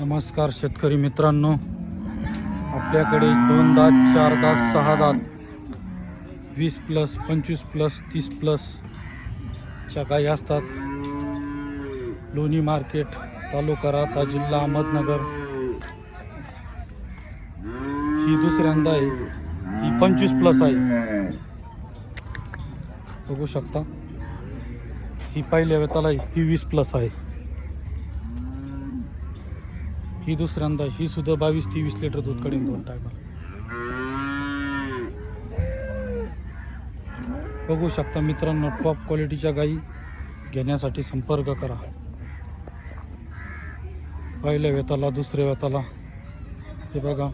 नमस्कार शेतकरी मित्रांनो. आपल्याकडे दोन दात चार दात सहा दात. वीस प्लस पंचवीस प्लस तीस प्लस च्या गाई असतात. लोणी मार्केट तालुका राहता जिल्हा अहमदनगर. ही दुसऱ्यांदा आहे. ही पंचवीस प्लस आहे. बघू शकता. ही पहिल्या वेताला ही वीस प्लस आहे. ही दुसऱ्यांदा ही सुद्धा बावीस तेवीस लिटर दूध काढीन दोन टायमाला बघू शकता मित्रांनो टॉप क्वालिटीच्या गाई घेण्यासाठी संपर्क करा. पहिल्या वेताला दुसऱ्या वेताला हे बघा.